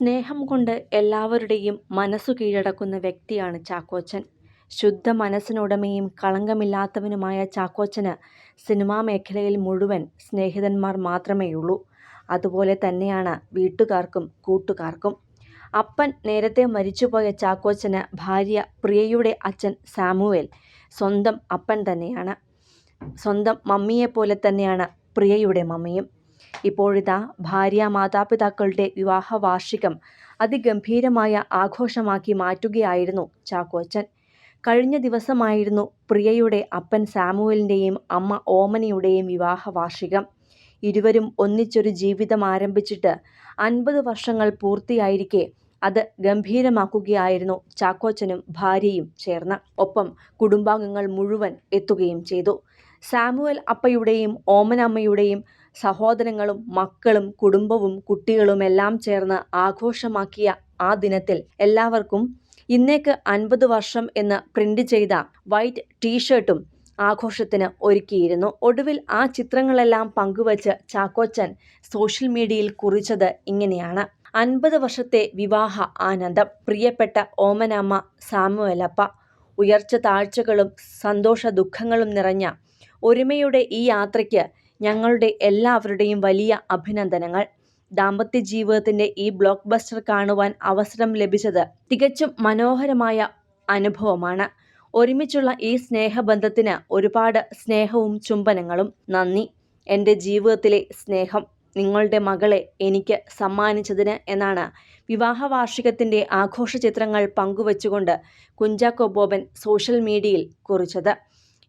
സ്നേഹം കൊണ്ട് എല്ലാവരുടെയും മനസ്സു കീഴടക്കുന്ന വ്യക്തിയാണ് ചാക്കോച്ചൻ. ശുദ്ധ മനസ്സിനുടമയും കളങ്കമില്ലാത്തവനുമായ ചാക്കോച്ചന് സിനിമാ മേഖലയിൽ മുഴുവൻ സ്നേഹിതന്മാർ മാത്രമേയുള്ളൂ. അതുപോലെ തന്നെയാണ് വീട്ടുകാർക്കും കൂട്ടുകാർക്കും. അപ്പൻ നേരത്തെ മരിച്ചുപോയ ചാക്കോച്ചന് ഭാര്യ പ്രിയയുടെ അച്ഛൻ സാമുവേൽ സ്വന്തം അപ്പൻ തന്നെയാണ്. സ്വന്തം മമ്മിയെപ്പോലെ തന്നെയാണ് പ്രിയയുടെ മമ്മിയും. ഇപ്പോഴിതാ ഭാര്യ മാതാപിതാക്കളുടെ വിവാഹ വാർഷികം അതിഗംഭീരമായ ആഘോഷമാക്കി മാറ്റുകയായിരുന്നു ചാക്കോച്ചൻ. കഴിഞ്ഞ ദിവസമായിരുന്നു പ്രിയയുടെ അപ്പൻ സാമുവലിന്റെയും അമ്മ ഓമനയുടെയും വിവാഹ വാർഷികം ഇരുവരും ഒന്നിച്ചൊരു ജീവിതം ആരംഭിച്ചിട്ട് അൻപത് വർഷങ്ങൾ പൂർത്തിയായിരിക്കെ അത് ഗംഭീരമാക്കുകയായിരുന്നു ചാക്കോച്ചനും ഭാര്യയും ചേർന്ന്. ഒപ്പം കുടുംബാംഗങ്ങൾ മുഴുവൻ എത്തുകയും ചെയ്തു. സാമുവൽ അപ്പയുടെയും ഓമനമ്മയുടെയും സഹോദരങ്ങളും മക്കളും കുടുംബവും കുട്ടികളും എല്ലാം ചേർന്ന് ആഘോഷമാക്കിയ ആ ദിനത്തിൽ എല്ലാവർക്കും ഇന്നേക്ക് അൻപത് വർഷം എന്ന് പ്രിന്റ് ചെയ്ത വൈറ്റ് ടീഷർട്ടും ആഘോഷത്തിന് ഒരുക്കിയിരുന്നു. ഒടുവിൽ ആ ചിത്രങ്ങളെല്ലാം പങ്കുവച്ച് ചാക്കോച്ചൻ സോഷ്യൽ മീഡിയയിൽ കുറിച്ചത് ഇങ്ങനെയാണ്. അൻപത് വർഷത്തെ വിവാഹ ആനന്ദം. പ്രിയപ്പെട്ട ഓമനമ്മ സാമുവലപ്പ ഉയർച്ച താഴ്ചകളും സന്തോഷ ദുഃഖങ്ങളും നിറഞ്ഞ ഒരുമയുടെ ഈ യാത്രയ്ക്ക് ഞങ്ങളുടെ എല്ലാവരുടെയും വലിയ അഭിനന്ദനങ്ങൾ. ദാമ്പത്യ ജീവിതത്തിന്റെ ഈ ബ്ലോക്ക് ബസ്റ്റർ കാണുവാൻ അവസരം ലഭിച്ചത് തികച്ചും മനോഹരമായ അനുഭവമാണ്. ഒരുമിച്ചുള്ള ഈ സ്നേഹബന്ധത്തിന് ഒരുപാട് സ്നേഹവും ചുംബനങ്ങളും. നന്ദി എന്റെ ജീവിതത്തിലെ സ്നേഹം നിങ്ങളുടെ മകളെ എനിക്ക് സമ്മാനിച്ചതിന് എന്നാണ് വിവാഹ വാർഷികത്തിന്റെ ആഘോഷ ചിത്രങ്ങൾ പങ്കുവച്ചുകൊണ്ട് കുഞ്ചാക്കോ ബോബൻ സോഷ്യൽ മീഡിയയിൽ കുറിച്ചത്.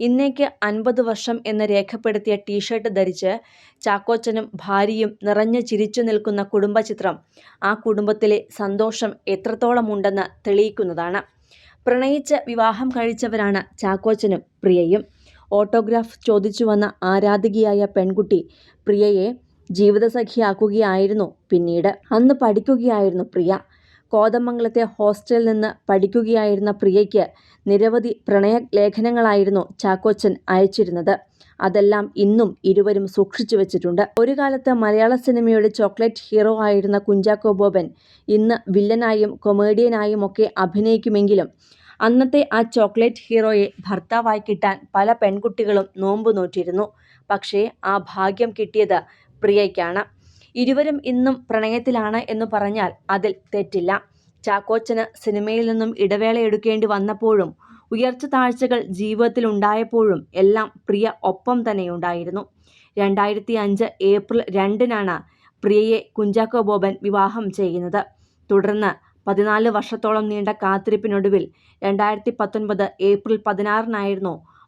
ഇന്നേക്ക് അൻപത് വർഷം എന്ന് രേഖപ്പെടുത്തിയ ടീഷർട്ട് ധരിച്ച് ചാക്കോച്ചനും ഭാര്യയും നിറഞ്ഞു ചിരിച്ചു നിൽക്കുന്ന കുടുംബചിത്രം ആ കുടുംബത്തിലെ സന്തോഷം എത്രത്തോളമുണ്ടെന്ന് തെളിയിക്കുന്നതാണ്. പ്രണയിച്ച് വിവാഹം കഴിച്ചവരാണ് ചാക്കോച്ചനും പ്രിയയും. ഓട്ടോഗ്രാഫ് ചോദിച്ചു വന്ന ആരാധികയായ പെൺകുട്ടി പ്രിയയെ ജീവിതസഖിയാക്കുകയായിരുന്നു പിന്നീട്. അന്ന് പഠിക്കുകയായിരുന്നു പ്രിയ. കോതമംഗലത്തെ ഹോസ്റ്റലിൽ നിന്ന് പഠിക്കുകയായിരുന്ന പ്രിയയ്ക്ക് നിരവധി പ്രണയ ലേഖനങ്ങളായിരുന്നു ചാക്കോച്ചൻ അയച്ചിരുന്നത്. അതെല്ലാം ഇന്നും ഇരുവരും സൂക്ഷിച്ചു വെച്ചിട്ടുണ്ട് ഒരു കാലത്ത് മലയാള സിനിമയുടെ ചോക്ലേറ്റ് ഹീറോ ആയിരുന്ന കുഞ്ചാക്കോ ബോബൻ ഇന്ന് വില്ലനായും കൊമേഡിയനായും ഒക്കെ അഭിനയിക്കുമെങ്കിലും അന്നത്തെ ആ ചോക്ലേറ്റ് ഹീറോയെ ഭർത്താവായി കിട്ടാൻ പല പെൺകുട്ടികളും നോമ്പ് നോറ്റിരുന്നു. പക്ഷേ ആ ഭാഗ്യം കിട്ടിയത് പ്രിയയ്ക്കാണ്. ഇരുവരും ഇന്നും പ്രണയത്തിലാണ് എന്ന് പറഞ്ഞാൽ അതിൽ തെറ്റില്ല. ചാക്കോച്ചന് സിനിമയിൽ നിന്നും ഇടവേള എടുക്കേണ്ടി വന്നപ്പോഴും ഉയർച്ച താഴ്ചകൾ ജീവിതത്തിൽ ഉണ്ടായപ്പോഴും എല്ലാം പ്രിയ ഒപ്പം തന്നെയുണ്ടായിരുന്നു. രണ്ടായിരത്തി അഞ്ച് ഏപ്രിൽ രണ്ടിനാണ് പ്രിയയെ കുഞ്ചാക്കോ ബോബൻ വിവാഹം ചെയ്യുന്നത്. തുടർന്ന് പതിനാല് വർഷത്തോളം നീണ്ട കാത്തിരിപ്പിനൊടുവിൽ രണ്ടായിരത്തി പത്തൊൻപത് ഏപ്രിൽ പതിനാറിനായിരുന്നു